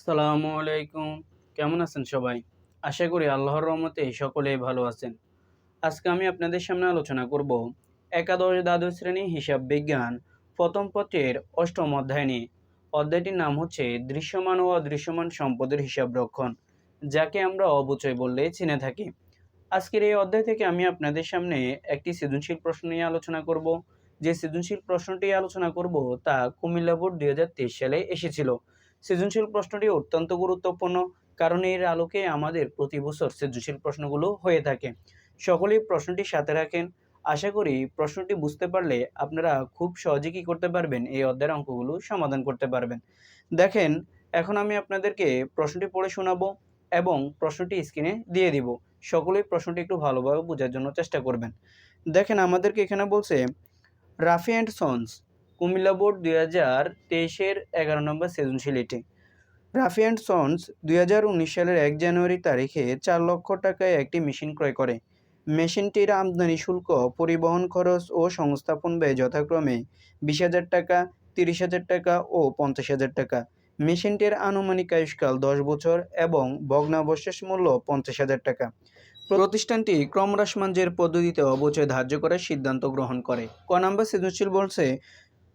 আসসালামু আলাইকুম। কেমন আছেন সবাই? আশা করি আল্লাহর রহমতে সকলেই ভালো আছেন। আজকে আমি আপনাদের সামনে আলোচনা করব একাদশ দ্বাদশ শ্রেণি হিসাব বিজ্ঞান প্রথম পত্রের অষ্টম অধ্যায় নিয়ে। অধ্যায়টির নাম হচ্ছে দৃশ্যমান ও অদৃশ্যমান সম্পদের হিসাব রক্ষণ, যাকে আমরা অবচয় বললে চিনে থাকি। আজকের এই অধ্যায় থেকে আমি আপনাদের সামনে একটি সৃজনশীল প্রশ্ন নিয়ে আলোচনা করব। যে সৃজনশীল প্রশ্নটি আলোচনা করব তা কুমিল্লা বোর্ড দুই হাজার তেইশ সালে এসেছিল। সৃজনশীল প্রশ্নটি অত্যন্ত গুরুত্বপূর্ণ, কারণ এর আলোকে আমাদের প্রতি বছর সৃজনশীল প্রশ্নগুলো হয়ে থাকে। সকলেই প্রশ্নটি সাথে রাখেন। আশা করি প্রশ্নটি বুঝতে পারলে আপনারা খুব সহজে কী করতে পারবেন, এই অধ্যায়ের অঙ্কগুলো সমাধান করতে পারবেন। দেখেন, এখন আমি আপনাদেরকে প্রশ্নটি পড়ে শোনাবো এবং প্রশ্নটি স্ক্রিনে দিয়ে দিব। সকলেই প্রশ্নটি একটু ভালোভাবে বোঝার জন্য চেষ্টা করবেন। দেখেন, আমাদেরকে এখানে বলছে, Rafi and sons Comilla board দুই হাজার তেইশের এগারো নম্বর সৃজনশীলিটি রাফি অ্যান্ড সন্স দুই হাজার উনিশ সালের এক জানুয়ারি তারিখে চার লক্ষ টাকায় একটি মেশিন ক্রয় করে। মেশিনটির আমদানি শুল্ক, পরিবহন খরচ ও সংস্থাপন ব্যয় যথাক্রমে বিশ হাজার টাকা, তিরিশ হাজার টাকা ও পঞ্চাশ হাজার টাকা। মেশিনটির আনুমানিক আয়ুষ্কাল দশ বছর এবং ভগ্নাবশেষ মূল্য পঞ্চাশ হাজার টাকা। প্রতিষ্ঠানটি ক্রমহ্রাসমানজের পদ্ধতিতে অবচয় ধার্য করার সিদ্ধান্ত গ্রহণ করে। ক নম্বর সৃজনশীল বলছে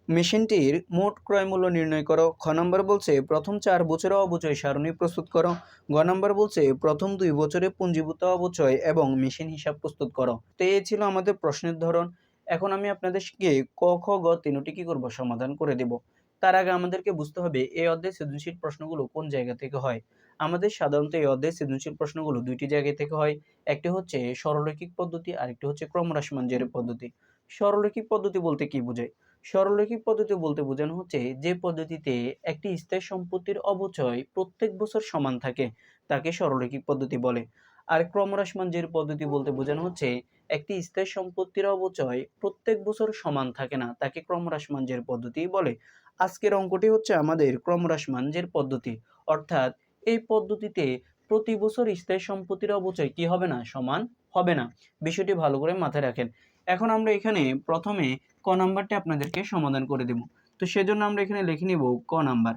মেশিনটির মোট ক্রয় মূল্য নির্ণয় করো। খ নম্বর বলছে, প্রথম চার বছরে অবচয় সারণী প্রস্তুত করো। গ নম্বর বলছে, প্রথম দুই বছরে পুঞ্জীভূত অবচয় এবং মেশিন হিসাব প্রস্তুত করো। তো এই ছিল আমাদের প্রশ্নের ধরন। এখন আমি আপনাদেরকে ক, খ, গ তিনটি কী করব সমাধান করে দেব। তার আগে আমাদেরকে বুঝতে হবে এই অধ্যায় সৃজনশীল প্রশ্নগুলো কোন জায়গা থেকে হয়? আমাদের সাধারণত এই অধ্যায় সৃজনশীল প্রশ্নগুলো দুইটি জায়গা থেকে হয়। একটি হচ্ছে সরলরৈখিক পদ্ধতি আর একটি হচ্ছে ক্রমহ্রাসমান জের পদ্ধতি। সরলরৈখিক পদ্ধতি বলতে কি বোঝায়? সরলরৈখিক পদ্ধতি বলতে বোঝানো হচ্ছে যে পদ্ধতিতে একটি স্থায়ী সম্পত্তির অবচয় প্রত্যেক বছর সমান থাকে, তাকে সরলরৈখিক পদ্ধতি বলে। আর ক্রমহ্রাসমান জের পদ্ধতি বলতে বোঝানো হচ্ছে, একটি স্থায়ী সম্পত্তির অবচয় প্রত্যেক বছর সমান থাকে না, তাকে ক্রমহ্রাসমান জের পদ্ধতি বলে। আজকের অঙ্কটি হচ্ছে আমাদের ক্রমহ্রাসমান জের পদ্ধতি। অর্থাৎ এই পদ্ধতিতে প্রতি বছর স্থায়ী সম্পত্তির অবচয় কি হবে না? সমান হবে না। বিষয়টি ভালো করে মাথায় রাখেন। এখন আমরা এখানে প্রথমে ক নাম্বারটি আপনাদেরকে সমাধান করে দেব। তো সেজন্য আমরা এখানে লিখে নিব ক নাম্বার।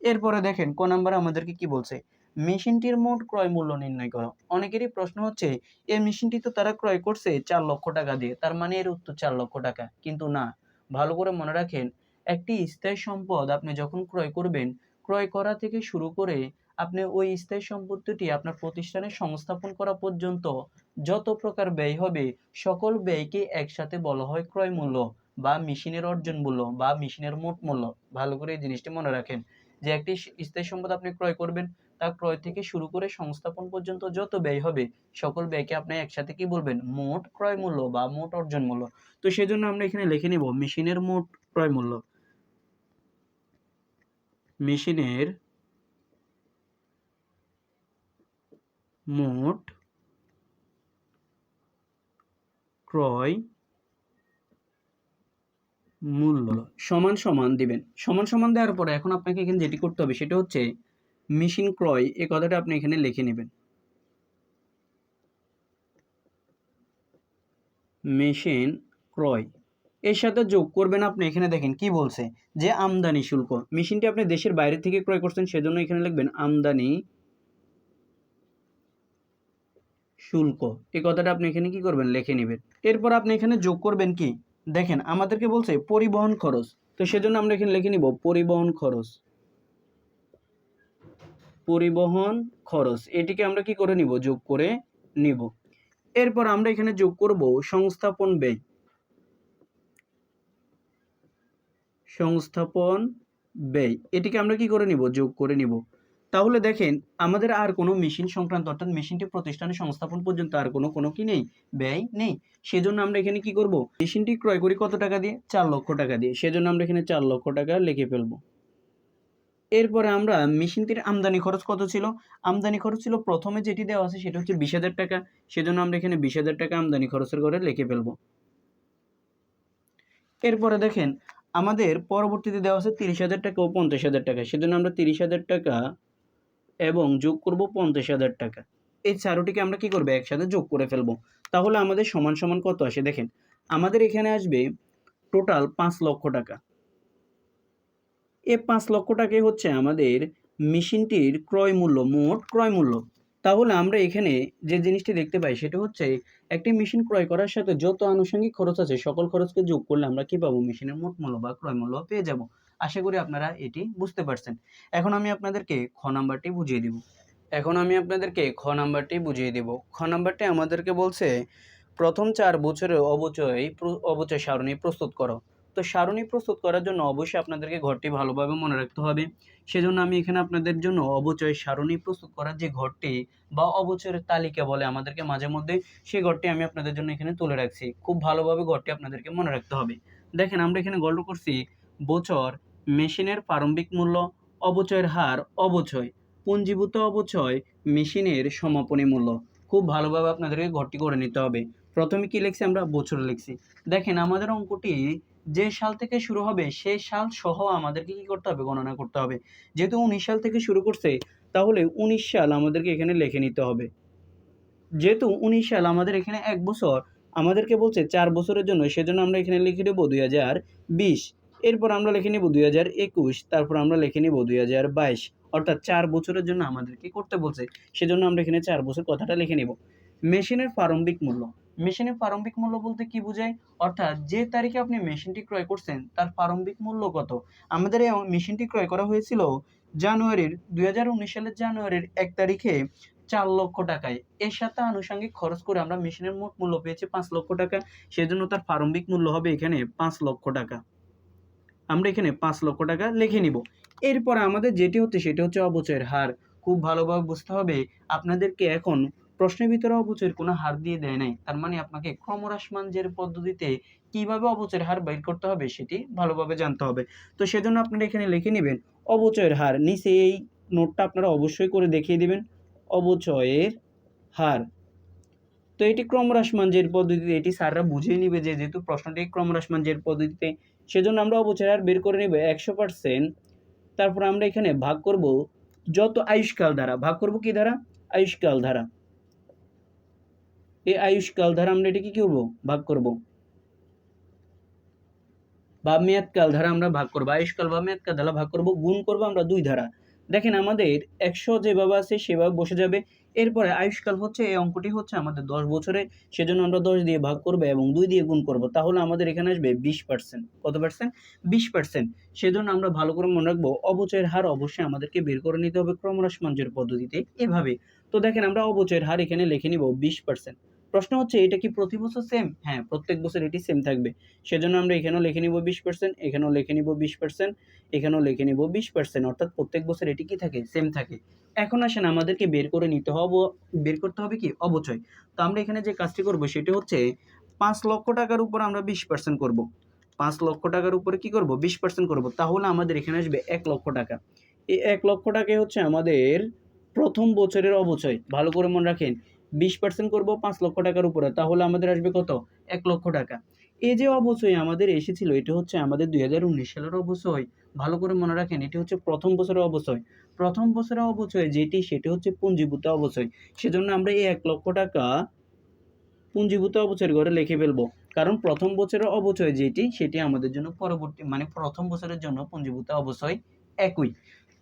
এরপরে দেখেন, ক নাম্বার আমাদেরকে কি বলছে? মেশিনটির মোট ক্রয় মূল্য নির্ণয় করো। অনেকেরই প্রশ্ন হচ্ছে, এই মেশিনটি তো তারা ক্রয় করছে চার লক্ষ টাকা দিয়ে। তার মানে এর উত্তর চার লক্ষ টাকা। কিন্তু না, ভালো করে মনে রাখেন, একটি স্থায়ী সম্পদ আপনি যখন ক্রয় করবেন, ক্রয় করা থেকে শুরু করে আপনি ওই স্থায়ী সম্পত্তিটি আপনার প্রতিষ্ঠানে সংস্থাপন করা পর্যন্ত যত প্রকার ব্যয় হবে, সকল ব্যয়কে একসাথে বলা হয় ক্রয় মূল্য। বা মেশিনের অর্জন মূল্য বা মেশিনের মোট মূল্য, ভালো করে এই জিনিসটি মনে রাখেন। যে একটি স্থায়ী সম্পদ আপনি ক্রয় করবেন, তা ক্রয় থেকে শুরু করে সংস্থাপন পর্যন্ত যত ব্যয় হবে, সকল ব্যয়কে আপনি একসাথে কি বলবেন? মোট ক্রয় মূল্য বা মোট অর্জন মূল্য। তো সেই জন্য আমরা এখানে লিখে নিব, মেশিনের মোট ক্রয় মূল্য। মেশিনের মোট ক্রয় মূল্য। সমান সমান দিবেন। সমান সমান দেওয়ার পরে এখন আপনাকে এখানে যেটি করতে হবে সেটা হচ্ছে মেশিন ক্রয় এই কথাটা আপনি এখানে লিখে নেবেন। মেশিন ক্রয়। এর সাথে যোগ করবেন আপনি, এখানে দেখেন কি বলছে, যে আমদানি শুল্ক। মেশিনটি আপনি দেশের বাইরে থেকে ক্রয় করছেন, সেজন্য এখানে লিখবেন আমদানি শুল্ক। এই কথাটা আপনি এখানে কি করবেন, লিখে নেবেন। এরপর আপনি এখানে যোগ করবেন কি? দেখেন, আমাদেরকে বলছে পরিবহন খরচ। তো সেজন্য আমরা এখানে লিখে নিব পরিবহন খরচ। পরিবহন খরচ। এটিকে আমরা কি করে নিব? যোগ করে নিব। এরপর আমরা এখানে যোগ করব সংস্থাপন ব্যয়। সংস্থাপন ব্যয়। এটিকে আমরা কি করে নিব? যোগ করে নিব। তাহলে দেখেন, আমাদের আর কোনো মেশিন সংক্রান্ত, অর্থাৎ মেশিনটি প্রতিষ্ঠানে সংস্থাপন পর্যন্ত আর কোনো কোনো কি নেই? ব্যয় নেই। সেজন্য আমরা এখানে কি করব? মেশিনটি ক্রয় করি কত টাকা দিয়ে? চার লক্ষ টাকা দিয়ে। সেজন্য আমরা এখানে চার লক্ষ টাকা লিখে ফেলব। এরপরে আমরা মেশিনটির আমদানি খরচ কত ছিল? আমদানি খরচ ছিল প্রথমে যেটি দেওয়া আছে সেটা হচ্ছে বিশ হাজার টাকা। সেজন্য আমরা এখানে বিশ হাজার টাকা আমদানি খরচের করে লিখে ফেলব। এরপরে দেখেন, আমাদের পরবর্তীতে দেওয়া আছে তিরিশ হাজার টাকা ও পঞ্চাশ হাজার টাকা। সেজন্য আমরা তিরিশ হাজার টাকা এবং যোগ করব পঞ্চাশ হাজার টাকা। এই চারোটিকে আমরা কি করব? একসাথে যোগ করে ফেলব। তাহলে আমাদের সমান সমান কত আসে? দেখেন, আমাদের এখানে আসবে টোটাল পাঁচ লক্ষ টাকা। এ পাঁচ লক্ষ টাকাই হচ্ছে আমাদের মেশিনটির ক্রয় মূল্য, মোট ক্রয় মূল্য। তাহলে আমরা এখানে যে জিনিসটি দেখতে পাই, সেটা হচ্ছে একটি মেশিন ক্রয় করার সাথে যত আনুষঙ্গিক খরচ আছে, সকল খরচকে যোগ করলে আমরা কি পাবো? মেশিনের মোট মূল্য বা ক্রয় মূল্য পেয়ে যাব। আশা করি আপনারা এটি বুঝতে পারছেন। এখন আমি আপনাদেরকে খ নাম্বারটি বুঝিয়ে দিব। এখন আমি আপনাদেরকে খ নাম্বারটি বুঝিয়ে দিব। খ নাম্বারটি আমাদেরকে বলছে, প্রথম চার বছরের অবচয় অবচয় সারণী প্রস্তুত করো। তো সারণী প্রস্তুত করার জন্য অবশ্যই আপনাদেরকে ঘরটি ভালোভাবে মনে রাখতে হবে। সেজন্য আমি এখানে আপনাদের জন্য অবচয় সারণী প্রস্তুত করার যে ঘরটি বা অবচয়ের তালিকা বলে আমাদেরকে মাঝে মধ্যে সেই ঘরটি আমি আপনাদের জন্য এখানে তুলে রাখছি। খুব ভালোভাবে ঘরটি আপনাদেরকে মনে রাখতে হবে। দেখেন আমরা এখানে গল্প করছি, বছর মেশিনের প্রারম্ভিক মূল্য অবচয়ের হার অবচয়, পুঞ্জীভূত অবচয় মেশিনের সমাপনী মূল্য। খুব ভালোভাবে আপনাদেরকে ঘরটি করে নিতে হবে। প্রথমে কি লিখছি আমরা? বছর লিখছি। দেখেন, আমাদের অঙ্কটি যে সাল থেকে শুরু হবে সেই সাল সহ আমাদেরকে কি করতে হবে? গণনা করতে হবে। যেহেতু উনিশ সাল থেকে শুরু করছে, তাহলে উনিশ সাল আমাদেরকে এখানে লিখে নিতে হবে। যেহেতু উনিশ সাল আমাদের এখানে এক বছর, আমাদেরকে বলছে চার বছরের জন্য, সেজন্য আমরা এখানে লিখে দেবো দুই হাজার বিশ। এরপর আমরা লিখে নেব দুই হাজার একুশ, তারপর আমরা লিখে নেব দুই হাজার বাইশ। অর্থাৎ চার বছরের জন্য আমাদেরকে করতে বলছে, সেজন্য আমরা এখানে চার বছর কথাটা লিখে নেব। মেশিনের প্রারম্ভিক মূল্য। মেশিনের প্রারম্ভিক মূল্য বলতে কি বোঝায়? অর্থাৎ যে তারিখে আপনি মেশিনটি ক্রয় করছেন, তার প্রারম্ভিক মূল্য কত? আমাদের এই মেশিনটি ক্রয় করা হয়েছিল জানুয়ারির দুই হাজার উনিশ সালের জানুয়ারির এক তারিখে চার লক্ষ টাকায়। এর সাথে আনুষঙ্গিক খরচ করে আমরা মেশিনের মোট মূল্য পেয়েছি পাঁচ লক্ষ টাকা, সেজন্য তার প্রারম্ভিক মূল্য হবে এখানে পাঁচ লক্ষ টাকা। আমরা এখানে পাঁচ লক্ষ টাকা লিখে নিব। এরপরে আমাদের যেটি হচ্ছে সেটি হচ্ছে অবচয়ের হার। খুব ভালোভাবে বুঝতে হবে, আপনাদেরকে এখন প্রশ্নের ভিতরে অবচয়ের কোনো হার দিয়ে দেয় নাই। তার মানে আপনাকে ক্রমহ্রাসমান যে পদ্ধতিতে কীভাবে অবচয়ের হার বের করতে হবে সেটি ভালোভাবে জানতে হবে। তো সেজন্য আপনারা এখানে লিখে নেবেন, অবচয়ের হার। নিচে এই নোটটা আপনারা অবশ্যই করে দেখিয়ে দেবেন, অবচয়ের হার। তো এটি ক্রমহ্রাসমানজের পদ্ধতিতে, এটি স্যাররা বুঝিয়ে নিবে যে যেহেতু প্রশ্নটি ক্রমহ্রাসমানজের পদ্ধতিতে সেজন্য আমরা অবচয়ের হার বের করে নেব একশো পার্সেন্ট তারপর আমরা এখানে ভাগ করব যত আয়ুষ্কাল ধারা। ভাগ করব কি ধারা? আয়ুষ্কাল ধারা। এই আয়ুষ্কাল ধারা আমরা এটি কি করব? ভাগ করব। বা মেয়াদকাল ধারা আমরা ভাগ করব। আয়ুষ্কাল বা মেয়াদকাল ধারা ভাগ করব, গুণ করব আমরা দুই ধারা। দেখেন আমাদের একশো যেভাবে আছে সেভাবে বসে যাবে। এরপরে আয়ুষ্কাল হচ্ছে, এই অঙ্কটি হচ্ছে আমাদের দশ বছরে সেজন্য আমরা দশ দিয়ে ভাগ করব এবং দুই দিয়ে গুণ করব। তাহলে আমাদের এখানে আসবে বিশ পার্সেন্ট কত পার্সেন্ট বিশ পার্সেন্ট সেজন্য আমরা ভালো করে মনে রাখব, অবচয়ের হার অবশ্যই আমাদেরকে বের করে নিতে হবে ক্রমরাসমঞ্জের পদ্ধতিতে। এভাবে। তো দেখেন আমরা অবচয়ের হার এখানে লিখে নিব বিশ পার্সেন্ট প্রশ্ন হচ্ছে, এটা কি প্রতি বছর সেম হ্যাঁ প্রত্যেক বছর এটি সেম থাকবে। সেজন্য আমরা এখানেও লিখে নিব বিশ পার্সেন্ট এখানেও লিখে নিব বিশ পার্সেন্ট এখানেও লিখে নিব বিশ পার্সেন্ট অর্থাৎ প্রত্যেক বছর এটি কি থাকে? সেম থাকে। এখন আসেন আমাদেরকে বের করে নিতে হবে, বের করতে হবে কি? অবচয়। তো আমরা এখানে যে কাজটি করব, সেটি হচ্ছে পাঁচ লক্ষ টাকার উপর আমরা বিশ পার্সেন্ট করব। পাঁচ লক্ষ টাকার উপরে কি করব? বিশ পার্সেন্ট করব। তাহলে আমাদের এখানে আসবে এক লক্ষ টাকা। এই এক লক্ষ টাকাই হচ্ছে আমাদের প্রথম বছরের অবচয়। ভালো করে মনে রাখেন বিশ পার্সেন্ট করব, পাঁচ লক্ষ টাকার উপরে, তাহলে আমাদের আসবে কত? এক লক্ষ টাকা। এই যে অবচয় আমাদের এসেছিল, এটা হচ্ছে আমাদের দুই হাজার উনিশ সালের অবচয় ভালো করে মনে রাখেন, এটি হচ্ছে প্রথম বছরের অবচয় প্রথম বছরের অবচয় যেটি, সেটি হচ্ছে পুঞ্জীভূত অবচয় সেজন্য আমরা এই এক লক্ষ টাকা পুঞ্জীভূত অবচয়ের ঘরে লিখে ফেলব। কারণ প্রথম বছরের অবচয় যেটি, সেটি আমাদের জন্য পরবর্তী মানে প্রথম বছরের জন্য পুঞ্জীভূত অবচয় একই।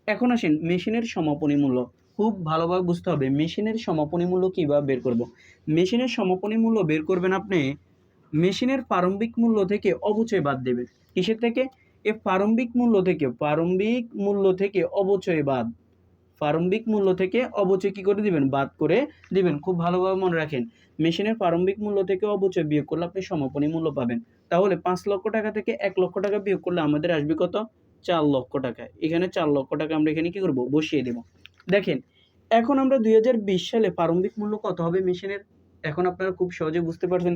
এখন আসেন, মেশিনের সমাপনী মূল্য। খুব ভালোভাবে বুঝতে হবে। মেশিনের সমাপনী মূল্য কীভাবে বের করব? মেশিনের সমাপনী মূল্য বের করবেন আপনি মেশিনের প্রারম্ভিক মূল্য থেকে অবচয় বাদ দেবেন। কিসের থেকে? এ প্রারম্ভিক মূল্য থেকে, প্রারম্ভিক মূল্য থেকে অবচয় বাদ। প্রারম্ভিক মূল্য থেকে অবচয় কী করে দিবেন? বাদ করে দিবেন। খুব ভালোভাবে মনে রাখেন। মেশিনের প্রারম্ভিক মূল্য থেকে অবচয় বিয়োগ করলে আপনি সমাপনী মূল্য পাবেন। তাহলে পাঁচ লক্ষ টাকা থেকে এক লক্ষ টাকা বিয়োগ করলে আমাদের আসবে কত? চার লক্ষ টাকা। এখানে চার লক্ষ টাকা আমরা এখানে কী করব? বসিয়ে দেব। দেখেন, এখন আমরা দুই হাজার বিশ সালে প্রারম্ভিক মূল্য কত হবে মেশিনের? এখন আপনারা খুব সহজে বুঝতে পারছেন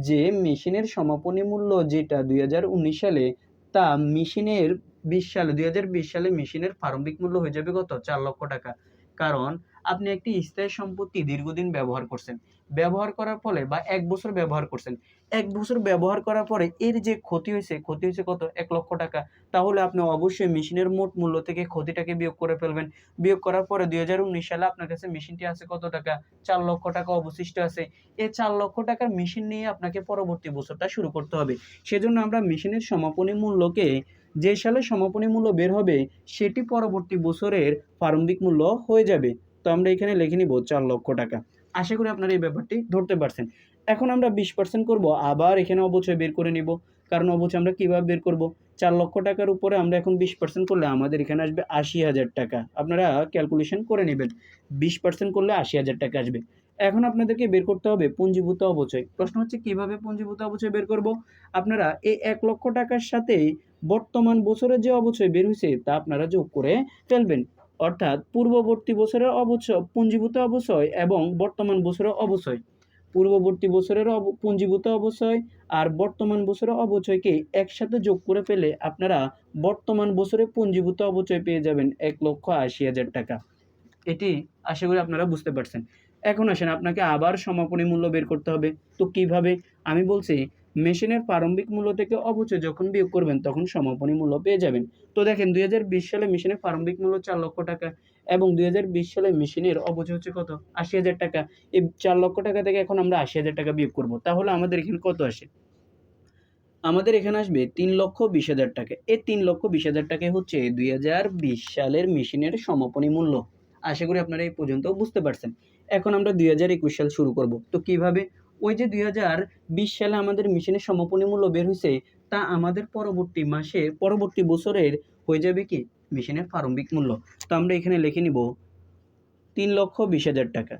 যে মেশিনের সমাপনী মূল্য যেটা দুই হাজার উনিশ সালে, তা মেশিনের বিশ সালে, দুই হাজার বিশ সালে মেশিনের প্রারম্ভিক মূল্য হয়ে যাবে কত? চার লক্ষ টাকা। কারণ আপনি একটি স্থায়ী সম্পত্তি দীর্ঘদিন ব্যবহার করছেন। ব্যবহার করার ফলে বা এক বছর ব্যবহার করছেন, এক বছর ব্যবহার করার পরে এর যে ক্ষতি হয়েছে ক্ষতি হয়েছে কত? এক লক্ষ টাকা। তাহলে আপনি অবশ্যই মেশিনের মোট মূল্য থেকে ক্ষতিটাকে বিয়োগ করে ফেলবেন। বিয়োগ করার পরে দুই হাজার উনিশ সালে আপনার কাছে মেশিনটি আছে কত টাকা? চার লক্ষ টাকা অবশিষ্ট আছে। এই চার লক্ষ টাকার মেশিন নিয়ে আপনাকে পরবর্তী বছরটা শুরু করতে হবে। সেজন্য আমরা মেশিনের সমাপনী মূল্যকে, যে সালে সমাপনী মূল্য বের হবে, সেটি পরবর্তী বছরের প্রারম্ভিক মূল্য হয়ে যাবে। তো আমরা এখানে লিখে নিব চার লক্ষ টাকা। আশা করি আপনারা এই ব্যাপারটি ধরতে পারছেন। এখন আমরা বিশ পার্সেন্ট করব, আবার এখানে অবচয় বের করে নিব। কারণ অবচয় আমরা কীভাবে বের করব? চার লক্ষ টাকার উপরে আমরা এখন বিশ পার্সেন্ট করলে আমাদের এখানে আসবে আশি হাজার টাকা। আপনারা ক্যালকুলেশন করে নেবেন। বিশ পার্সেন্ট করলে আশি হাজার টাকা আসবে। এখন আপনাদেরকে বের করতে হবে পুঞ্জীভূত অবচয়। প্রশ্ন হচ্ছে, কীভাবে পুঞ্জীভূত অবচয় বের করব? আপনারা এই এক লক্ষ টাকার সাথে বর্তমান বছরের যে অবচয় বের হয়েছে তা আপনারা যোগ করে ফেলবেন। অর্থাৎ পূর্ববর্তী বছরের অবচয় পুঞ্জীভূত অবচয় এবং বর্তমান বছরের অবচয় পূর্ববর্তী বছরের অব- পুঞ্জীভূত অবচয় আর বর্তমান বছরের অবচয়কে একসাথে যোগ করে ফেলে আপনারা বর্তমান বছরে পুঞ্জীভূত অবচয় পেয়ে যাবেন এক লক্ষ আশি হাজার টাকা। এটি আশা করি আপনারা বুঝতে পারছেন। এখন আসেন, আপনাকে আবার সমাপনী মূল্য বের করতে হবে। তো কীভাবে? আমি বলছি মেশিনের প্রারম্ভিক মূল্য থেকে অবচয় যখন বিয়োগ করবেন, তখন সমাপনী মূল্য পেয়ে যাবেন। তো দেখেন, দুই হাজার বিশ সালে মেশিনের প্রারম্ভিক মূল্য চার লক্ষ টাকা এবং দুই হাজার বিশ সালে মেশিনের অবচয় হচ্ছে কত? আশি হাজার টাকা। এই চার লক্ষ টাকা থেকে এখন আমরা আশি হাজার টাকা বিয়োগ করব। তাহলে আমাদের এখানে কত আসে? আমাদের এখানে আসবে তিন লক্ষ বিশ হাজার টাকা। এই তিন লক্ষ বিশ হাজার টাকা হচ্ছে দুই হাজার বিশ সালের মেশিনের সমাপনী মূল্য। আশা করি আপনারা এই পর্যন্ত বুঝতে পারছেন। এখন আমরা দুই হাজার একুশ সাল শুরু করব। তো কীভাবে? ওই যে দুই হাজার বিশ সালে আমাদের মেশিনের সমাপনী মূল্য বের হয়েছে তা আমাদের পরবর্তী মাসে পরবর্তী বছরের হয়ে যাবে কি? মিশনের প্রারম্ভিক মূল্য। তো আমরা এখানে লিখে নিব তিন লক্ষ বিশ হাজার টাকা।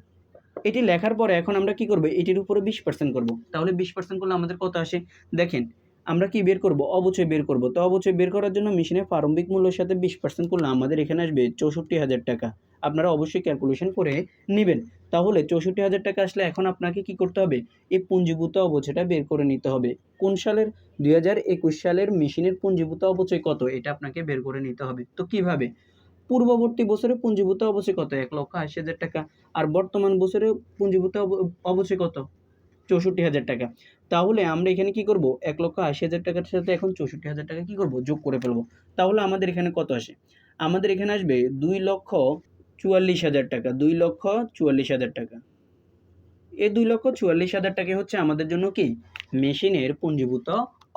এটি লেখার পরে এখন আমরা কি করব? এটির উপরে বিশ পার্সেন্ট করব। তাহলে বিশ পার্সেন্ট করলে আমাদের কত আসে? দেখেন, আমরা কি বের করব? অবচয় বের করব। তো অবচয় বের করার জন্য মেশিনের প্রারম্ভিক মূল্যের সাথে বিশ পার্সেন্ট করলে আমাদের এখানে আসবে চৌষট্টি হাজার টাকা। আপনারা অবশ্যই ক্যালকুলেশন করে নেবেন। তাহলে চৌষট্টি হাজার টাকা আসলে এখন আপনাকে কি করতে হবে? এই পুঞ্জীভূত অবচয়টা বের করে নিতে হবে। কোন সালের? দুই হাজার একুশ সালের মেশিনের পুঞ্জীভূত অবচয় কত? এটা আপনাকে বের করে নিতে হবে। তো কীভাবে? পূর্ববর্তী বছরে পুঞ্জীভূত অবচয় কত? এক লক্ষ আশি হাজার টাকা। আর বর্তমান বছরে পুঞ্জীভূত অব- অবচয় কত? চৌষট্টি হাজার টাকা। তাহলে আমরা এখানে কি করব? এক লক্ষ আশি হাজার টাকার সাথে এখন চৌষট্টি হাজার টাকা কি করব? যোগ করে ফেলব। তাহলে আমাদের এখানে কত আসে? আমাদের এখানে আসবে দুই লক্ষ চুয়াল্লিশ হাজার টাকা, দুই লক্ষ চুয়াল্লিশ হাজার টাকা। এই দুই লক্ষ চুয়াল্লিশ হাজার টাকা হচ্ছে আমাদের জন্য কি? মেশিনের পুঞ্জীভূত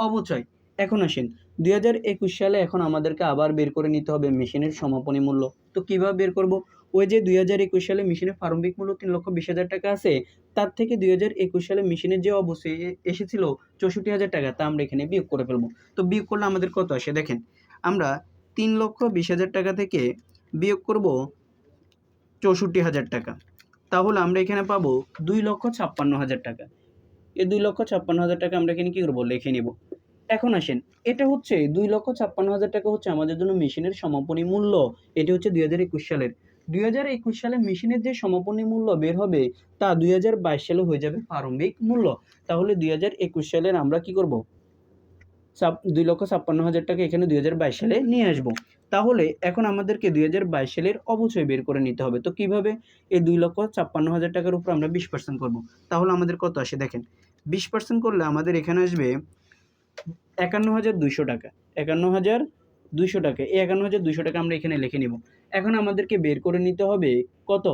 অবচয় এখন আসেন, দুই হাজার একুশ সালে এখন আমাদেরকে আবার বের করে নিতে হবে মেশিনের সমাপনী মূল্য। তো কীভাবে বের করব? ওই যে দুই হাজার একুশ সালে মেশিনের প্রারম্ভিক মূল্য তিন লক্ষ বিশ হাজার টাকা আছে, তার থেকে দুই হাজার একুশ সালে মেশিনের যে অবশ্যই এসেছিল চৌষট্টি হাজার টাকা, তা আমরা এখানে বিয়োগ করে ফেলব। তো বিয়োগ করলে আমাদের কত আসে? দেখেন, আমরা তিন লক্ষ বিশ হাজার টাকা থেকে বিয়োগ করব চৌষট্টি হাজার টাকা। তাহলে আমরা এখানে পাবো দুই লক্ষ ছাপ্পান্ন হাজার টাকা। এই দুই লক্ষ ছাপ্পান্ন হাজার টাকা আমরা এখানে কী করব? লিখে নেব। এখন আসেন, এটা হচ্ছে দুই লক্ষ ছাপ্পান্ন হাজার টাকা হচ্ছে আমাদের জন্য মেশিনের সমাপনী মূল্য। এটি হচ্ছে দুই হাজার একুশ সালের। দুই হাজার একুশ সালে মেশিনের যে সমাপনী মূল্য বের হবে, তা দুই হাজার বাইশ সালে হয়ে যাবে প্রারম্ভিক মূল্য। তাহলে দুই হাজার একুশ সালের আমরা কি করব? দুই লক্ষ ছাপ্পান্ন হাজার টাকা এখানে দুই হাজার বাইশ সালে নিয়ে আসব। তাহলে এখন আমাদেরকে দুই হাজার বাইশ সালের অবচয় বের করে নিতে হবে। তো কীভাবে এই দুই লক্ষ ছাপ্পান্ন হাজার টাকার উপর আমরা বিশ পার্সেন্ট করব? তাহলে আমাদের কত আসে? দেখেন, বিশ পার্সেন্ট করলে আমাদের এখানে আসবে একান্ন হাজার দুইশো টাকা। একান্ন হাজার দুইশো টাকা। এই একান্ন হাজার দুইশো টাকা আমরা এখানে লিখে নিব। এখন আমাদেরকে বের করে নিতে হবে কত?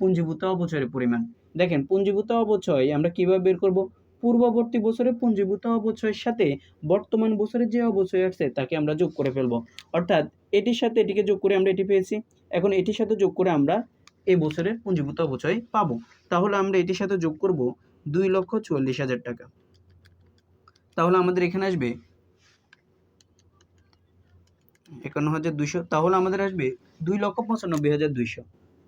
পুঞ্জীভূত অবচয়ের পরিমাণ। দেখেন, পুঞ্জীভূত অবচয় আমরা কীভাবে বের করব? পূর্ববর্তী বছরে পুঞ্জীভূত অবচয়ের সাথে বর্তমান বছরের যে অবচয় আসছে তাকে আমরা যোগ করে ফেলব। অর্থাৎ এটির সাথে এটিকে যোগ করে আমরা এটি পেয়েছি। এখন এটির সাথে যোগ করে আমরা এই বছরের পুঞ্জীভূত অবচয় পাবো। তাহলে আমরা এটির সাথে যোগ করব দুই লক্ষ চুয়াল্লিশ হাজার টাকা। তাহলে আমাদের এখানে আসবে একান্ন হাজার দুইশো। তাহলে আমাদের আসবে দুই লক্ষ পঁচানব্বই হাজার দুইশো।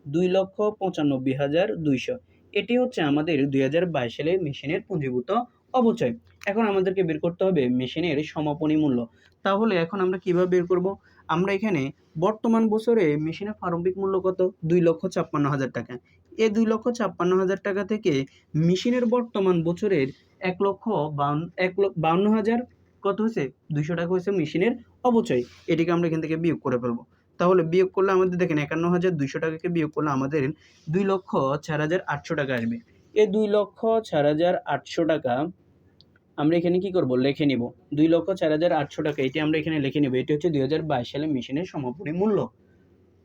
দুই লক্ষ পঁচানব্বই হাজার দুইশো। এটি হচ্ছে আমাদের দুই হাজার বাইশ সালে মেশিনের পুঁজিভূত অবচয় এখন আমাদেরকে বের করতে হবে মেশিনের সমাপনী মূল্য। তাহলে এখন আমরা কীভাবে বের করব? আমরা এখানে বর্তমান বছরে মেশিনের প্রারম্ভিক মূল্য কত? দুই লক্ষ ছাপ্পান্ন হাজার টাকা। এই দুই লক্ষ ছাপ্পান্ন হাজার টাকা থেকে মেশিনের বর্তমান বছরের এক লক্ষ বাউন্ন এক লক্ষ বাউন্ন হাজার কত হয়েছে? দুইশো টাকা হয়েছে মেশিনের অবচয় এটিকে আমরা এখান থেকে বিয়োগ করে ফেলব। তাহলে বিয়োগ করলে আমাদের দেখেন একান্ন হাজার দুইশো টাকাকে বিয়োগ করলে আমাদের দুই লক্ষ চার হাজার আটশো টাকা আসবে। এই দুই লক্ষ চার হাজার আটশো টাকা আমরা এখানে কি করব? লিখে নিব। দুই লক্ষ চার হাজার আটশো টাকা, এটি আমরা এখানে লিখে নিব। এটি হচ্ছে দুই হাজার বাইশ সালে মেশিনের সমাপনী মূল্য।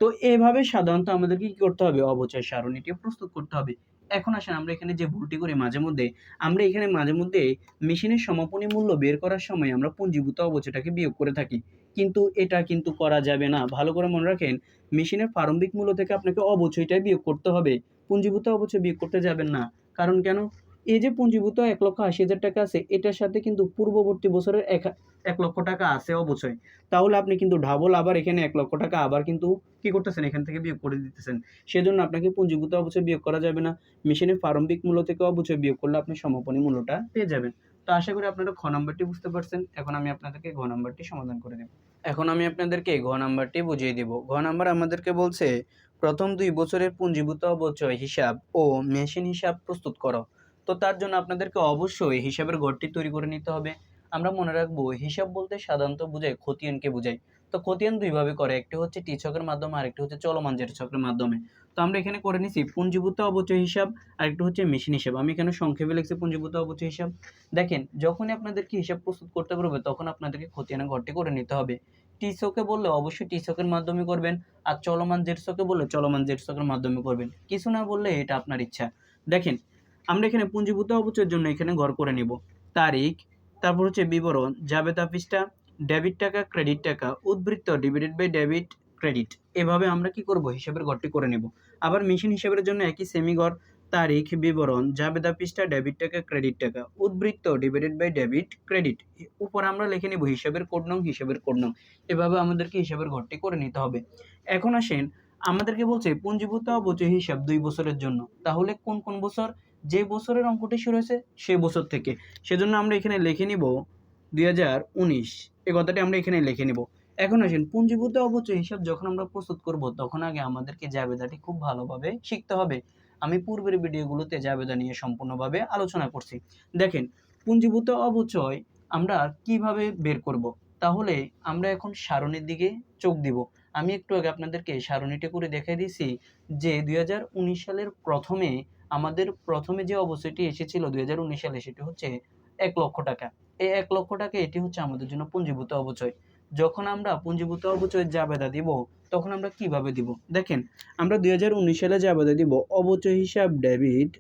তো এভাবে সাধারণত আমাদেরকে কি করতে হবে? অবচয় সারণীটি প্রস্তুত করতে হবে। এখন আসেন আমরা এখানে যে ভুলটি করি মাঝে মধ্যে, আমরা এখানে মাঝে মধ্যে মেশিনের সমাপনী মূল্য বের করার সময় আমরা পুঞ্জীভূত অবচয়টাকে বিয়োগ করে থাকি। কিন্তু এটা কিন্তু করা যাবে না। ভালো করে মনে রাখেন, মেশিনের প্রারম্ভিক মূল্য থেকে আপনাকে অবচয়টাই বিয়োগ করতে হবে। পুঞ্জীভূত অবচয় বিয়োগ করতে যাবেন না। কারণ কেন? এই যে পুঞ্জীভূত এক লক্ষ আশি হাজার টাকা আছে, এটার সাথে কিন্তু পূর্ববর্তী বছরের এক এক লক্ষ টাকা আছে অবচয় তাহলে আপনি কিন্তু ডাবল আবার এখানে এক লক্ষ টাকা আবার কিন্তু কি করতেছেন? এখান থেকে বিয়োগ করে দিতেছেন। সেজন্য আপনাকে পুঞ্জীভূত অবচয় বিয়োগ করা যাবে না। মেশিনের প্রারম্ভিক মূল্য থেকে অবচয় বিয়োগ করলে আপনি সমাপনী মূল্যটা পেয়ে যাবেন। তো আশা করি আপনারা খ নাম্বারটি বুঝতে পারছেন। এখন আমি আপনাদেরকে ঘ নাম্বারটি সমাধান করে দেব। এখন আমি আপনাদেরকে ঘ নাম্বারটি বুঝিয়ে দেব। ঘ নাম্বার আমাদেরকে বলছে, প্রথম দুই বছরের পুঞ্জীভূত অবচয় হিসাব ও মেশিন হিসাব প্রস্তুত করো। তো তার জন্য আপনাদেরকে অবশ্যই হিসাবের ঘরটি তৈরি করে নিতে হবে। আমরা মনে রাখব, হিসাব বলতে সাধারণত বোঝায়, খতিয়ানকে বোঝায়। তো খতিয়ান দুইভাবে করে, একটি হচ্ছে টি ছকের মাধ্যমে, আরেকটি হচ্ছে চলমান জের ছকের মাধ্যমে। তো আমরা এখানে করে নিছি পুঞ্জীভূত অবচয় হিসাব, আরেকটি হচ্ছে মেশিন হিসাব। আমি এখানে সংক্ষেপে লিখছি পুঞ্জীভূত অবচয় হিসাব। দেখেন, যখনই আপনাদেরকে হিসাব প্রস্তুত করতে পারবে, তখন আপনাদেরকে খতিয়ানের ঘরটি করে নিতে হবে। টি ছকে বললে অবশ্যই টি ছকের মাধ্যমে করবেন, আর চলমান জের ছকে বললে চলমান জের ছকের মাধ্যমে করবেন। কিছু না বললে এটা আপনার ইচ্ছা। দেখেন, আমরা এখানে পুঞ্জীভূত অবচয়ের জন্য এখানে ঘর করে নিব। তারিখ, তারপর হচ্ছে বিবরণ, জাবেদা পৃষ্ঠা ডেবিট টাকা ক্রেডিট টাকা, উদ্বৃত্ত ডিভিডেড বাই ডেবিট ক্রেডিট এভাবে আমরা কি করব? হিসাবের ঘরটি করে নেব। আবার মেশিন হিসাবের জন্য একই সেমি ঘর তারিখ, বিবরণ, জাবেদা পৃষ্ঠা ডেবিট টাকা ক্রেডিট টাকা, উদ্বৃত্ত ডিভাইডেড বাই ডেবিট ক্রেডিট উপর আমরা লিখে নেব হিসাবের কোড নং হিসাবের কোড নং এভাবে আমাদেরকে হিসাবের ঘরটি করে নিতে হবে। এখন আসেন, আমাদেরকে বলছে পুঞ্জীভূত অবচয় হিসাব দুই বছরের জন্য। তাহলে কোন কোন বছর? যে বছরের অঙ্কটি শুরু হয়েছে, সেই বছর থেকে। সেজন্য আমরা এখানে লিখে নিব দুই হাজার উনিশ। এই কথাটি আমরা এখানে লিখে নিব। এখন আসেন, পুঞ্জীভূত অবচয় হিসাব যখন আমরা প্রস্তুত করব, তখন আগে আমাদেরকে জাবেদাটি খুব ভালোভাবে শিখতে হবে। আমি পূর্বের ভিডিওগুলোতে জাবেদা নিয়ে সম্পূর্ণভাবে আলোচনা করছি। দেখেন, পুঞ্জীভূত অবচয় আমরা কীভাবে বের করব? তাহলে আমরা এখন সারণীর দিকে চোখ দিব। আমি একটু আগে আপনাদেরকে সারণীটা করে দেখাই দিয়েছি যে দুই হাজার উনিশ সালের প্রথমে আমাদের প্রথমে যে অবচয়টি এসেছিল দুই হাজার উনিশ সালে, সেটি হচ্ছে এক লক্ষ টাকা। এই এক লক্ষ টাকা এটি হচ্ছে আমাদের জন্য পুঞ্জীভূত অবচয়। যখন আমরা পুঞ্জীভূত অবচয়ের জাবেদা দিব, তখন আমরা কীভাবে দিব? দেখেন, আমরা দুই হাজার উনিশ সালে জাবেদা দিব, অবচয় হিসাব ডেবিট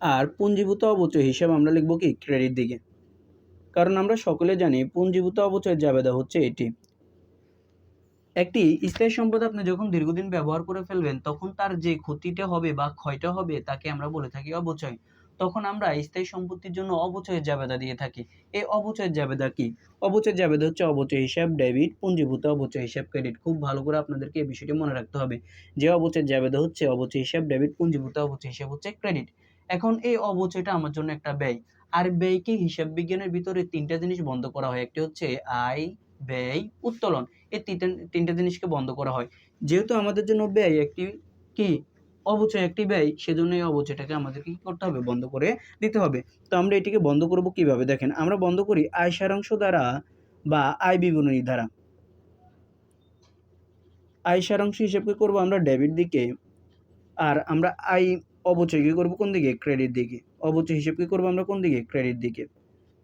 আর পুঞ্জীভূত অবচয় হিসাব আমরা লিখব কি? ক্রেডিট দিকে। কারণ আমরা সকলে জানি পুঞ্জীভূত অবচয়ের জাবেদা হচ্ছে এটি। একটি স্থায়ী সম্পদ আপনি যখন দীর্ঘদিন ব্যবহার করে ফেলবেন, তখন তার যে ক্ষতিটা হবে বা ক্ষয়টা হবে, তাকে আমরা বলে থাকি অবচয়। তখন আমরা স্থায়ী সম্পত্তির জন্য অবচয়ের জাবেদা দিয়ে থাকি। এই অবচয়ের জাবেদা কি? অবচয়ের জাবেদা হচ্ছে অবচয় হিসাব, ডেবিট, পুঞ্জীভূত অবচয় হিসাব, ক্রেডিট। খুব ভালো করে আপনাদেরকে এই বিষয়টি মনে রাখতে হবে। যে অবচয়ের জাবেদা হচ্ছে অবচয় হিসাব, ডেবিট, পুঞ্জীভূত অবচয় হিসাব হচ্ছে ক্রেডিট। এখন এই অবচয়টা আমার জন্য একটা ব্যয়। আর ব্যয়কে হিসাব বিজ্ঞানের ভিতরে তিনটা জিনিস বন্ধ করা হয়। একটি হচ্ছে আয় ব্যয় উত্তোলন। এই তিনটে জিনিসকে বন্ধ করা হয়। যেহেতু আমাদের জন্য ব্যয় একটি কি? অবচয় একটি ব্যয় সেজন্য এই অবচয়টাকে আমাদেরকে কি করতে হবে? বন্ধ করে দিতে হবে। তো আমরা এটিকে বন্ধ করব কীভাবে? দেখেন, আমরা বন্ধ করি আয় সারাংশ দ্বারা বা আয় বিবরণী দ্বারা। আয় সারাংশ হিসেবে করব আমরা ডেবিট দিকে, আর আমরা আয় অবচয় কি করব কোন দিকে? ক্রেডিট দিকে। অবচয় হিসেব কি করব আমরা কোন দিকে? ক্রেডিট দিকে।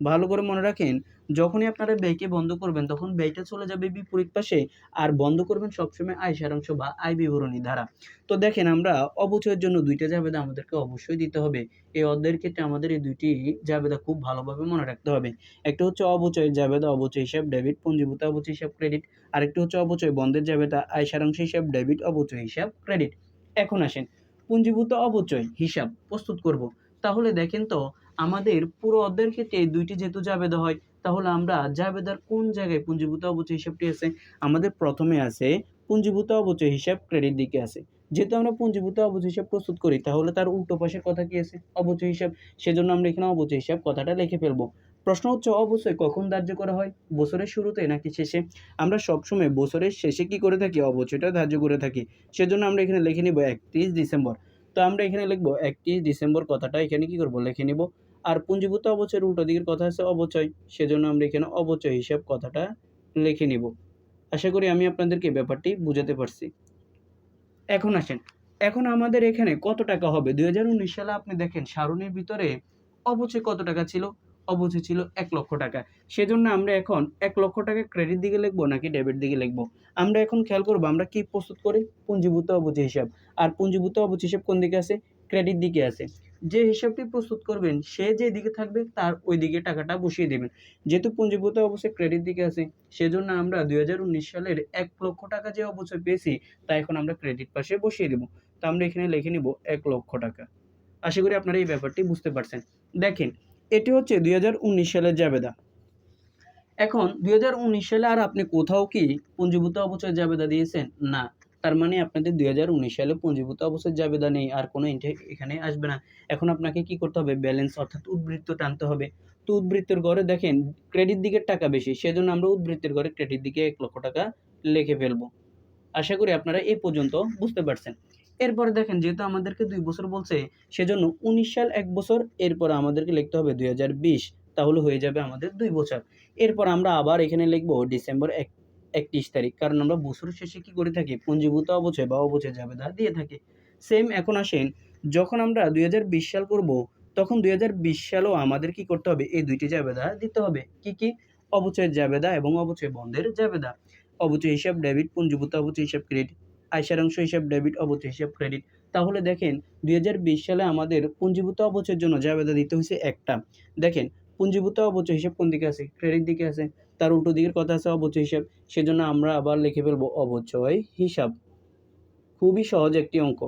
ভালো করে মনে রাখেন, যখনই আপনারা ব্যয়কে বন্ধ করবেন, তখন ব্যয়টা চলে যাবে বিপরীত পাশে আর বন্ধ করবেন সবসময় আয় সারাংশ বা আয় বিবরণী ধারা তো দেখেন, আমরা অবচয়ের জন্য দুইটা জাবেদা আমাদেরকে অবশ্যই দিতে হবে। এই অধ্যায়ের ক্ষেত্রে আমাদের এই দুইটি জাবেদা খুব ভালোভাবে মনে রাখতে হবে। একটা হচ্ছে অবচয়ের জাবেদা, অবচয় হিসাব, ডেবিট, পুঞ্জীভূত অবচয় হিসাব, ক্রেডিট। আরেকটি হচ্ছে অবচয় বন্ধের জাবেদা আয় সারাংশ হিসাব, ডেবিট, অবচয় হিসাব, ক্রেডিট। এখন আসেন, পুঞ্জীভূত অবচয় হিসাব প্রস্তুত করব। তাহলে দেখেন তো আমাদের পুরো অধ্যায়ের ক্ষেত্রে এই দুইটি যেহেতু জাবেদা হয়, তাহলে আমরা জাবেদার কোন জায়গায় পুঞ্জীভূত অবচয় হিসাবটি আছে? আমাদের প্রথমে আছে পুঞ্জীভূত অবচয় হিসাব ক্রেডিট দিকে আছে। যেহেতু আমরা পুঞ্জীভূত অবচয় হিসাব প্রস্তুত করি, তাহলে তার উল্টো পাশের কথা কি আছে? অবচয় হিসাব। সেজন্য আমরা এখানে অবচয় হিসাব কথাটা লিখে ফেলব। প্রশ্ন হচ্ছে অবশ্যই কখন ধার্য করা হয়? বছরের শুরুতে নাকি শেষে? আমরা সবসময় বছরের শেষে কি করে থাকি? অবচয়টা ধার্য করে থাকি। সেজন্য আমরা এখানে লিখে নিব একত্রিশ ডিসেম্বর। তো আমরা এখানে লিখব একত্রিশ ডিসেম্বর কথাটা। এখানে কি করব? লিখে নিব আর পুঞ্জীভূত অবচয়ের উল্টো দিকের কথা আছে অবচয়, সেজন্য আমরা এখানে অবচয় হিসাব কথাটা লিখে নিব। আশা করি আমি আপনাদেরকে ব্যাপারটি বুঝাতে পারছি। এখন আসেন, এখন আমাদের এখানে কত টাকা হবে? দুই হাজার উনিশ সালে আপনি দেখেন সারণীর ভিতরে অবচয় কত টাকা ছিল? অবচয় ছিল এক লক্ষ টাকা। সেজন্য আমরা এখন এক লক্ষ টাকা ক্রেডিট দিকে লিখব নাকি ডেবিট দিকে লিখব? আমরা এখন খেয়াল করব আমরা কি প্রস্তুত করি? পুঞ্জীভূত অবচয় হিসাব। আর পুঞ্জীভূত অবচয় হিসাব কোন দিকে আছে? ক্রেডিট দিকে আছে। যে হিসাবটি প্রস্তুত করবেন, সে যে দিকে থাকবে, তার ওই দিকে টাকাটা বসিয়ে দেবেন। যেহেতু পুঞ্জীভূত অবশ্যই ক্রেডিট দিকে আছে, সেজন্য আমরা দুই হাজার উনিশ সালের এক লক্ষ টাকা যে অবশ্যই পেয়েছি, তা এখন আমরা ক্রেডিট পাশে বসিয়ে দেবো। তো আমরা এখানে লিখে নিব এক লক্ষ টাকা। আশা করি আপনারা এই ব্যাপারটি বুঝতে পারছেন। দেখেন, এটি হচ্ছে দুই হাজার উনিশ সালের জাবেদা। এখন দুই হাজার উনিশ সালে আর আপনি কোথাও কি পুঞ্জীভূত অবচয় জাবেদা দিয়েছেন? না। তার মানে আপনাদের দুই হাজার উনিশ সালে পুঞ্জীভূত অবচয় জাবেদা নেই, আর কোনো এখানে আসবে না। এখন আপনাকে কি করতে হবে? ব্যালেন্স অর্থাৎ উদ্বৃত্ত টানতে হবে। তো উদ্বৃত্তের ঘরে দেখেন, ক্রেডিট দিকের টাকা বেশি, সেজন্য আমরা উদ্বৃত্তের ঘরে ক্রেডিট দিকে এক লক্ষ টাকা লিখে ফেলব। আশা করি আপনারা এই পর্যন্ত বুঝতে পারছেন। এরপরে দেখেন, যেহেতু আমাদেরকে দুই বছর বলছে, সেজন্য উনিশ সাল এক বছর, এরপর আমাদেরকে লিখতে হবে দুই হাজার বিশ। তাহলে হয়ে যাবে আমাদের দুই বছর। এরপর আমরা আবার এখানে লিখব, ডিসেম্বর এক একত্রিশ তারিখ। কারণ আমরা বছর শেষে কি করে থাকি? পুঞ্জীভূত অবচয় বা অবচয় জাবেদা দিয়ে থাকি। সেম এখন আসেন, যখন আমরা দুই হাজার বিশ সাল করব, তখন দুই সালও আমাদের কি করতে হবে? এই দুইটি জাবেদা দিতে হবে। কি কি? অবচয়ের জাবেদা এবং অবচয় বন্ধের জাবেদা অবচয় হিসাব ডেবিট পুঞ্জীভূত অবচয় হিসাব ক্রেডিট আয়সার অংশ হিসাব ডেবিট অবচয় হিসাব ক্রেডিট তাহলে দেখেন, দুই হাজার বিশ সালে আমাদের পুঞ্জীভূত অবচয়ের জন্য জাবেদা দিতে হয়েছে একটা। দেখেন পুঞ্জীভূত অবচয় হিসাব কোন দিকে আছে? ক্রেডিট দিকে আছে, তার উল্টো দিকের কথা আছে অবচয় হিসাব, সেজন্য আমরা আবার লিখে ফেলব অবচয় হিসাব। খুবই সহজ একটি অঙ্ক।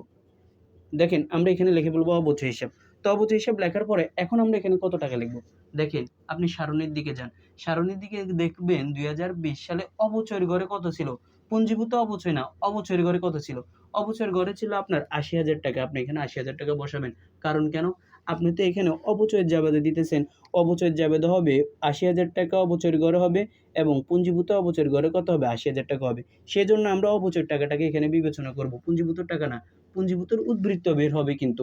দেখেন, আমরা এখানে লিখে ফেলব অবচয় হিসাব। তো অবচয় হিসাব লেখার পরে এখন আমরা এখানে কত টাকা লিখব? দেখেন, আপনি সারণীর দিকে যান। সারণীর দিকে দেখবেন দুই হাজার বিশ সালে অবচয়ের ঘরে কত ছিল? পুঞ্জীভূত অবচয় না, অবচয়ের ঘরে কত ছিল? অবচয়ের ঘরে ছিল আপনার আশি হাজার টাকা, আপনি এখানে আশি হাজার টাকা বসাবেন। কারণ কেন? আপনি তো এখানে অপচয়ের জাবেদা দিতেছেন। অপচয়ের জাবেদা হবে আশি হাজার টাকা অপচয়ের ঘরে হবে এবং পুঞ্জীভূত অবচয়ের গড়ে কত হবে? আশি হাজার টাকা হবে। সেজন্য আমরা অপচয়ের টাকাটাকে এখানে বিবেচনা করব। পুঞ্জীভূত টাকা না, পুঞ্জীভূতর উদ্বৃত্ত বের হবে কিন্তু।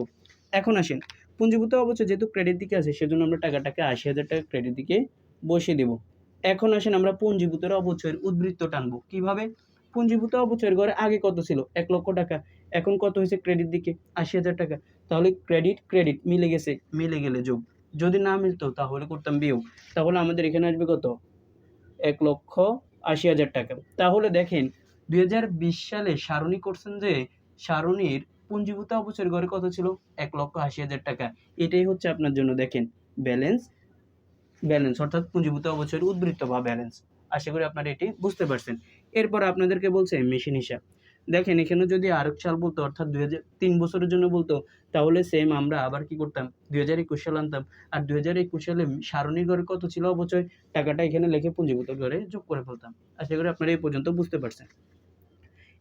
এখন আসেন, পুঞ্জীভূত অবচয় যেহেতু ক্রেডিট দিকে আছে, সেজন্য আমরা টাকাটাকে আশি হাজার টাকা ক্রেডিট দিকে বসিয়ে দেব। এখন আসেন আমরা পুঞ্জীভূতের অবচয়ের উদ্বৃত্ত টানবো। কীভাবে? পুঞ্জীভূত অবচয়ের ঘরে আগে কত ছিল? এক লক্ষ টাকা। এখন কত হয়েছে ক্রেডিট দিকে? আশি হাজার টাকা। তাহলে ক্রেডিট ক্রেডিট মিলে গেছে। মিলে গেলে যোগ। যদি না মিলতো, তাহলে করতাম বিয়োগ। তাহলে আমাদের এখানে আসবে কত? এক লক্ষ আশি হাজার টাকা। তাহলে দেখেন, দুই হাজার বিশ সালে সারণী করছেন যে, সারণীর পুঞ্জীভূত অবচয়ের ঘরে কত ছিল? এক লক্ষ আশি হাজার টাকা। এটাই হচ্ছে আপনার জন্য দেখেন ব্যালেন্স ব্যালেন্স অর্থাৎ পুঞ্জীভূত অবচয়ের উদ্বৃত্ত বা ব্যালেন্স আশা করি আপনারা এটি বুঝতে পারছেন। এরপর আপনাদেরকে বলছে মেশিন হিসাব। দেখেন এখানে যদি আরেক সাল বলতো, অর্থাৎ দুই হাজার তিন বছরের জন্য বলতো, তাহলে সেম আমরা আবার কি করতাম? দুই হাজার একুশ সাল আনতাম। আর দুই হাজার একুশ সালে সারণীর ঘরে কত ছিল অবচয়? টাকাটা এখানে লেখে পুঞ্জীভূত ঘরে যোগ করে ফেলতাম। আশা করি আপনারা এই পর্যন্ত বুঝতে পারছেন।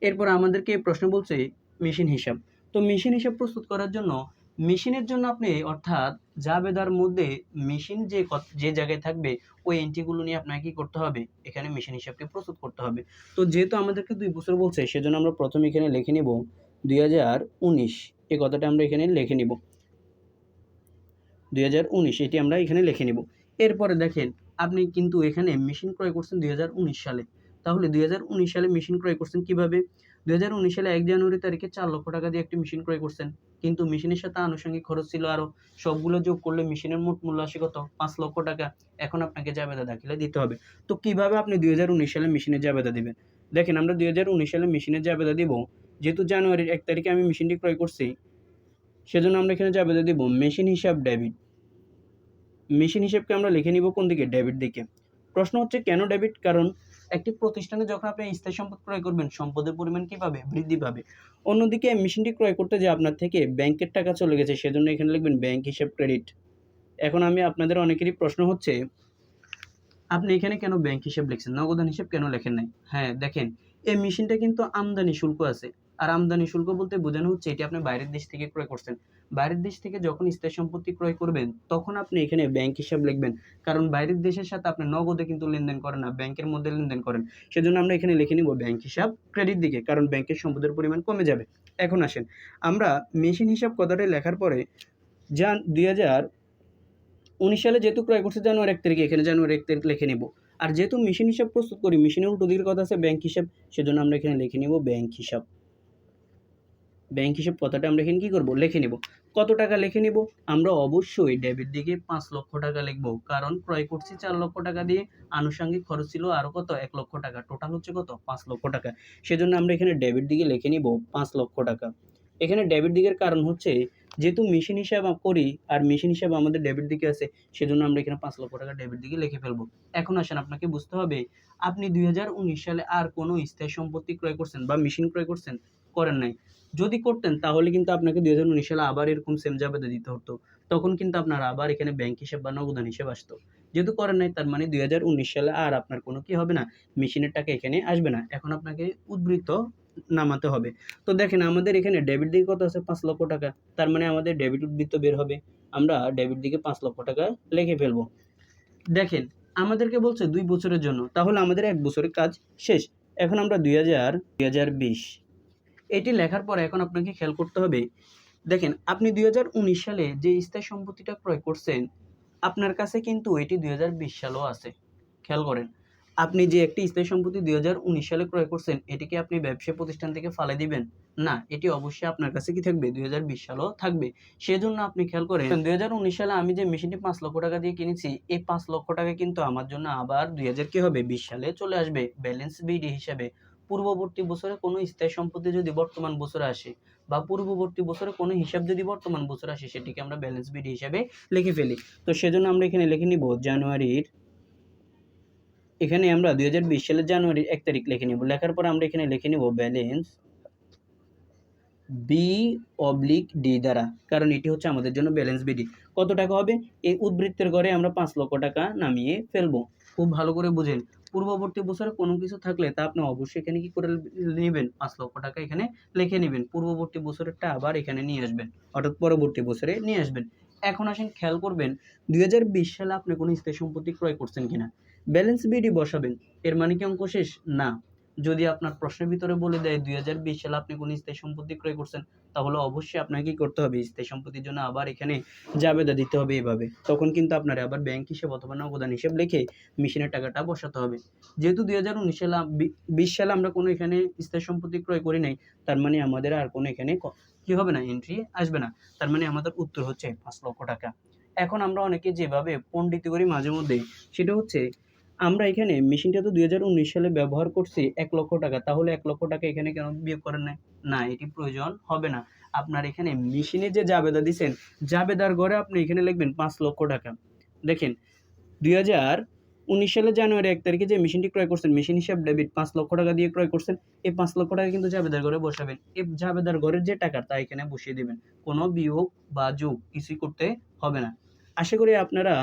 এরপর আমাদেরকে প্রশ্ন বলছে, মেশিন হিসাব। তো মেশিন হিসাব প্রস্তুত করার জন্য মেশিনের জন্য আপনি অর্থাৎ জাবেদার মধ্যে মেশিন যে যে জায়গায় থাকবে, ওই এন্ট্রিগুলো নিয়ে আপনাকে কি করতে হবে? এখানে মেশিন হিসাবকে প্রস্তুত করতে হবে। তো যেহেতু আমাদেরকে দুই বছর বলছে, সেজন্য আমরা প্রথমে এখানে লিখে নিব দুই হাজার উনিশ। এই কথাটা আমরা এখানে লিখে নিব। দুই হাজার উনিশ, এটি আমরা এখানে লিখে নিব। এরপরে দেখেন, আপনি কিন্তু এখানে মেশিন ক্রয় করছেন দুই হাজার উনিশ সালে। তাহলে দুই হাজার উনিশ সালে মেশিন ক্রয় করছেন কীভাবে? দুই হাজার উনিশ সালে এক জানুয়ারি তারিখে চার লক্ষ টাকা দিয়ে একটি মেশিন ক্রয় করছেন। কিন্তু মেশিনের সাথে আনুষঙ্গিক খরচ ছিল আরও সবগুলো যোগ করলে মেশিনের মোট মূল্য আসে কত? পাঁচ লক্ষ টাকা। এখন আপনাকে জাবেদা দাখিলে দিতে হবে। তো কীভাবে আপনি দুই হাজার উনিশ সালে মেশিনের জাবেদা দিবেন? দেখেন, আমরা দুই হাজার উনিশ সালে মেশিনের জাবেদা দিব। যেহেতু জানুয়ারির এক তারিখে আমি মেশিনটি ক্রয় করছি, সেজন্য আমরা এখানে জাবেদা দিব মেশিন হিসাব ডেবিট। মেশিন হিসাবকে আমরা লিখে নিব কোন দিকে? ডেবিট দিকে। প্রশ্ন হচ্ছে, কেন ডেবিট? কারণ একটি প্রতিষ্ঠানে যখন আপনি স্থায়ী সম্পদ ক্রয় করবেন, সম্পদের পরিমাণ কী পাবে বৃদ্ধি পাবে, অন্যদিকে মেশিনটি ক্রয় করতে যে আপনার থেকে ব্যাংকের টাকা চলে গেছে, সেজন্য এখানে লিখবেন ব্যাংক হিসাব ক্রেডিট। এখন আমি আপনাদের অনেকেরই প্রশ্ন হচ্ছে, আপনি এখানে কেন ব্যাংক হিসাব লিখছেন? নগদান হিসাব কেন লেখেন নাই? হ্যাঁ দেখেন, এই মেশিনটা কিন্তু আমদানি শুল্ক আছে। আর আমদানি শুল্ক বলতে বোঝানো হচ্ছে এটি আপনি বাইরের দেশ থেকে ক্রয় করছেন। বাইরের দেশ থেকে যখন স্থায়ী সম্পত্তি ক্রয় করবেন, তখন আপনি এখানে ব্যাংক হিসাব লিখবেন। কারণ বাইরের দেশের সাথে আপনি নগদে কিন্তু লেনদেন করেন না, ব্যাংকের মধ্যে লেনদেন করেন। সেজন্য আমরা এখানে লিখে নিব ব্যাংক হিসাব ক্রেডিট দিকে, কারণ ব্যাংকের সম্পদের পরিমাণ কমে যাবে। এখন আসেন, আমরা মেশিন হিসাব কথাটা লেখার পরে যান দুই হাজার উনিশ সালে যেহেতু ক্রয় করছে জানুয়ারি এক তারিখে, এখানে জানুয়ারি এক তারিখ লিখে নেব। আর যেহেতু মেশিন হিসাব প্রস্তুত করি মেশিনের উল্টো দিকের কথা আছে ব্যাংক হিসাব, সেজন্য আমরা এখানে লিখে নেব ব্যাংক হিসাব। ব্যাংক হিসাব কথাটা আমরা এখানে কী করব? লিখে নিব। কত টাকা লিখে নিব? আমরা অবশ্যই ডেবিট দিকে পাঁচ লক্ষ টাকা লিখব। কারণ ক্রয় করছি চার লক্ষ টাকা দিয়ে। আনুষঙ্গিক খরচ ছিল আরও কত? এক লক্ষ টাকা। টোটাল হচ্ছে কত? পাঁচ লক্ষ টাকা। সেজন্য আমরা এখানে ডেবিট দিকে লিখে নিব পাঁচ লক্ষ টাকা। এখানে ডেবিট দিকের কারণ হচ্ছে, যেহেতু মেশিন হিসাব করি আর মেশিন হিসাব আমাদের ডেবিট দিকে আছে, সেজন্য আমরা এখানে পাঁচ লক্ষ টাকা ডেবিট দিকে লিখে ফেলব। এখন আসেন আপনাকে বুঝতে হবে, আপনি দুই হাজার উনিশ সালে আর কোনো স্থায়ী সম্পত্তি ক্রয় করছেন বা মেশিন ক্রয় করছেন? করেন নাই। যদি করতেন, তাহলে কিন্তু আপনাকে দুই হাজার উনিশ সালে আবার এরকম সেম জাবেদা দিতে হতো। তখন কিন্তু আপনার আবার এখানে ব্যাংক হিসাব বা নগদান হিসাব আসতো। যেহেতু করেন নাই, তার মানে দুই হাজার উনিশ সালে আর আপনার কোনো কি হবে না মেশিনের টাকা এখানে আসবে না। এখন আপনাকে উদ্বৃত্ত নামাতে হবে। তো দেখেন, আমাদের এখানে ডেবিট দিকে কত আছে? পাঁচ লক্ষ টাকা। তার মানে আমাদের ডেবিট উদ্বৃত্ত বের হবে। আমরা ডেবিট দিকে পাঁচ লক্ষ টাকা লিখে ফেলব। দেখেন, আমাদেরকে বলছে দুই বছরের জন্য। তাহলে আমাদের এক বছরের কাজ শেষ। এখন আমরা দুই হাজার দুই হাজার বিশ এটি লেখার পর এখন আপনাকে খেয়াল করতে হবে। দেখেন, আপনি দুই হাজার উনিশ সালে যে স্থায়ী সম্পত্তিটা ক্রয় করছেন, আপনার কাছে কিন্তু এটি দুই হাজার বিশ সালেও আছে। খেয়াল করেন, আপনি যে একটি স্থায়ী সম্পত্তি দুই হাজার উনিশ সালে ক্রয় করছেন, এটিকে আপনি ব্যবসা প্রতিষ্ঠান থেকে ফালে দিবেন? না, এটি অবশ্যই আপনার কাছে কি থাকবে? দুই সালেও থাকবে। সেজন্য আপনি খেয়াল করেন, দুই হাজার উনিশ সালে আমি যে মেশিনটি পাঁচ লক্ষ টাকা দিয়ে কিনেছি, এই পাঁচ লক্ষ টাকা কিন্তু আমার জন্য আবার দুই হাজার কি হবে? বিশ সালে চলে আসবে, ব্যালেন্স বিডি হিসাবে। পূর্ববর্তী বছরে কোনো স্থায়ী সম্পত্তি যদি বর্তমান বছরে আসে বা পূর্ববর্তী বছরে কোনো হিসাব যদি বর্তমান বছরে আসে, সেটিকে আমরা ব্যালেন্স বিডি হিসাবে লিখে ফেলি। তো সেজন্য আমরা এখানে লিখে নিব জানুয়ারির, এখানে আমরা দুই হাজার বিশ সালের জানুয়ারির এক তারিখ লিখে নিব। লেখার পর আমরা এখানে লিখে নিব ব্যালেন্স বি অবলিক ডি দ্বারা, কারণ এটি হচ্ছে আমাদের জন্য ব্যালেন্স বিডি কত টাকা হবে? এই উদ্বৃত্তের ঘরে আমরা পাঁচ লক্ষ টাকা নামিয়ে ফেলব। খুব ভালো করে বুঝেন। পূর্ববর্তী বছরে কোনো কিছু থাকলে তা আপনি অবশ্যই এখানে কি করে নেবেন? পাঁচ লক্ষ টাকা এখানে লিখে নেবেন। পূর্ববর্তী বছরেরটা আবার এখানে নিয়ে আসবেন। অর্থাৎ পরবর্তী বছরে নিয়ে আসবেন। এখন আসেন, খেয়াল করবেন, দুই হাজার বিশ সালে আপনি কোনো স্থায়ী সম্পত্তি ক্রয় করছেন কিনা? ব্যালেন্স বিডি বসাবেন। এর মানে কি অঙ্ক শেষ? না। যদি আপনার প্রশ্নের ভিতরে বলে দেয়, দুই হাজার বিশ সালে আপনি কোনো স্থায়ী সম্পত্তি ক্রয় করছেন? তাহলে অবশ্যই আপনাকে কি করতে হবে? স্থায়ী সম্পত্তির জন্য আবার এখানে জাবেদা দিতে হবে এইভাবে তখন কিন্তু আপনার আবার ব্যাংক হিসেব অথবা নগদান হিসেব লিখে মেশিনের টাকাটা বসাতে হবে। যেহেতু দুই হাজার উনিশ সালে বিশ সালে আমরা কোনো এখানে স্থায়ী সম্পত্তি ক্রয় করি নাই, তার মানে আমাদের আর কোনো এখানে কি হবে না এন্ট্রি আসবে না। তার মানে আমাদের উত্তর হচ্ছে পাঁচ লক্ষ টাকা। এখন আমরা অনেকে যেভাবে পণ্ডিত করি মাঝে মধ্যে, সেটা হচ্ছে আমরা এখানে মেশিনটা তো দুই হাজার উনিশ সালে ব্যবহার করছি এক লক্ষ টাকা। তাহলে এক লক্ষ টাকা এখানে কেন বিয়োগ করেন নাই? না, এটি প্রয়োজন হবে না। আপনার এখানে মেশিনে যে জাবেদা দিচ্ছেন জাবেদার ঘরে আপনি এখানে লিখবেন পাঁচ লক্ষ টাকা। দেখেন, দুই হাজার উনিশ সালে জানুয়ারি এক তারিখে যে মেশিনটি ক্রয় করছেন, মেশিন হিসাব ডেবিট, পাঁচ লক্ষ টাকা দিয়ে ক্রয় করছেন, এই পাঁচ লক্ষ টাকা কিন্তু জাবেদার ঘরে বসাবেন। এই জাবেদার ঘরের যে টাকা, তা এখানে বসিয়ে দেবেন। কোনো বিয়োগ বা যোগ কিছুই করতে হবে না। আশা করি আপনারা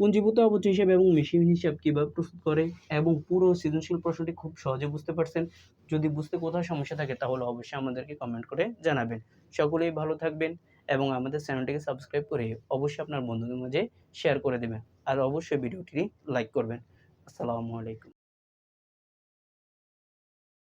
পুঞ্জীভূত অবচয় হিসাব এবং মেশিন হিসাব কীভাবে প্রস্তুত করে এবং পুরো সৃজনশীল প্রশ্নটি খুব সহজে বুঝতে পারছেন। যদি বুঝতে কোথাও সমস্যা থাকে, তাহলে অবশ্যই আমাদেরকে কমেন্ট করে জানাবেন। সকলেই ভালো থাকবেন এবং আমাদের চ্যানেলটিকে সাবস্ক্রাইব করে অবশ্যই আপনার বন্ধুদের মাঝে শেয়ার করে দেবেন। আর অবশ্যই ভিডিওটি লাইক করবেন। আসসালামু আলাইকুম।